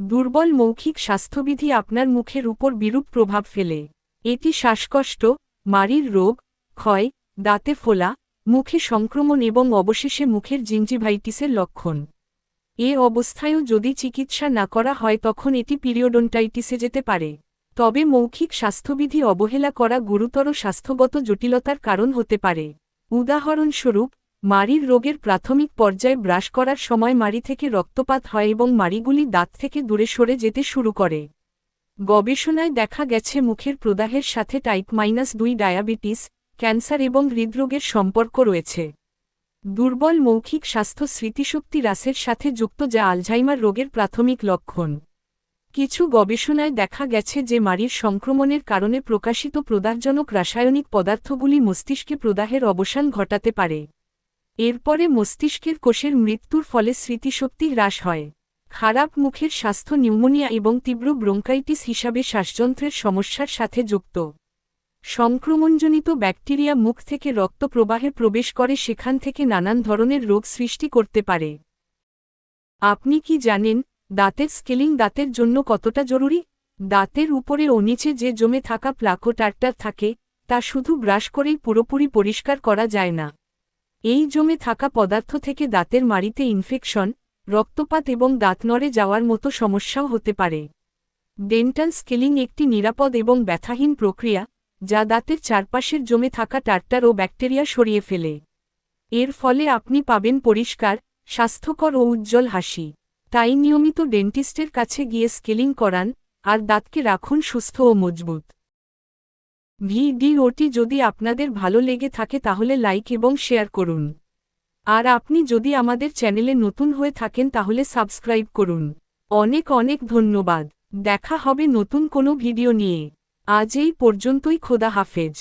দুর্বল মৌখিক স্বাস্থ্যবিধি আপনার মুখের উপর বিরূপ প্রভাব ফেলে। এটি শ্বাসকষ্ট, মাড়ির রোগ, ক্ষয়, দাঁতে ফোলা, মুখে সংক্রমণ এবং অবশেষে মুখের জিঞ্জিভাইটিসের লক্ষণ। এ অবস্থায়ও যদি চিকিৎসা না করা হয় তখন এটি পিরিয়ডন্টাইটিসে যেতে পারে। তবে মৌখিক স্বাস্থ্যবিধি অবহেলা করা গুরুতর স্বাস্থ্যগত জটিলতার কারণ হতে পারে। উদাহরণস্বরূপ মাড়ির রোগের প্রাথমিক পর্যায়ে ব্রাশ করার সময় মাড়ি থেকে রক্তপাত হয় এবং মাড়িগুলি দাঁত থেকে দূরে সরে যেতে শুরু করে। গবেষণায় দেখা গেছে মুখের প্রদাহের সাথে টাইপ মাইনাস দুই ডায়াবেটিস, ক্যান্সার এবং হৃদরোগের সম্পর্ক রয়েছে। দুর্বল মৌখিক স্বাস্থ্য স্মৃতিশক্তি হ্রাসের সাথে যুক্ত যা আলঝাইমার রোগের প্রাথমিক লক্ষণ। কিছু গবেষণায় দেখা গেছে যে মাড়ির সংক্রমণের কারণে প্রকাশিত প্রদাহজনক রাসায়নিক পদার্থগুলি মস্তিষ্কে প্রদাহের অবসান ঘটাতে পারে। এরপরে মস্তিষ্কের কোষের মৃত্যুর ফলে স্মৃতিশক্তি হ্রাস হয়। খারাপ মুখের স্বাস্থ্য নিউমোনিয়া এবং তীব্র ব্রোঙ্কাইটিস হিসাবে শ্বাসযন্ত্রের সমস্যার সাথে যুক্ত। সংক্রমণজনিত ব্যাকটেরিয়া মুখ থেকে রক্ত প্রবাহে প্রবেশ করে সেখান থেকে নানান ধরনের রোগ সৃষ্টি করতে পারে। আপনি কি জানেন, দাঁতের স্কেলিং দাঁতের জন্য কতটা জরুরি? দাঁতের উপরে ও নিচে যে জমে থাকা প্লাকো টার্টার থাকে, তা শুধু ব্রাশ করেই পুরোপুরি পরিষ্কার করা যায় না। এই জমে থাকা পদার্থ থেকে দাঁতের মাড়িতে ইনফেকশন রক্তপাত এবং দাঁত নড়ে যাওয়ার মতো সমস্যাও হতে পারে। ডেন্টাল স্কেলিং একটি নিরাপদ এবং ব্যথাহীন প্রক্রিয়া, যা দাঁতের চারপাশের জমে থাকা টার্টার ও ব্যাকটেরিয়া সরিয়ে ফেলে। এর ফলে আপনি পাবেন পরিষ্কার, স্বাস্থ্যকর ও উজ্জ্বল হাসি। তাই নিয়মিত ডেন্টিস্টের কাছে গিয়ে স্কেলিং করান, আর দাঁতকে রাখুন সুস্থ ও মজবুত। ভিডিওটি যদি আপনাদের ভালো লেগে থাকে তাহলে লাইক এবং শেয়ার করুন। আর আপনি যদি আমাদের চ্যানেলে নতুন হয়ে থাকেন তাহলে সাবস্ক্রাইব করুন। অনেক অনেক ধন্যবাদ। দেখা হবে নতুন কোনো ভিডিও নিয়ে। আজ এই পর্যন্তই খোদা হাফেজ।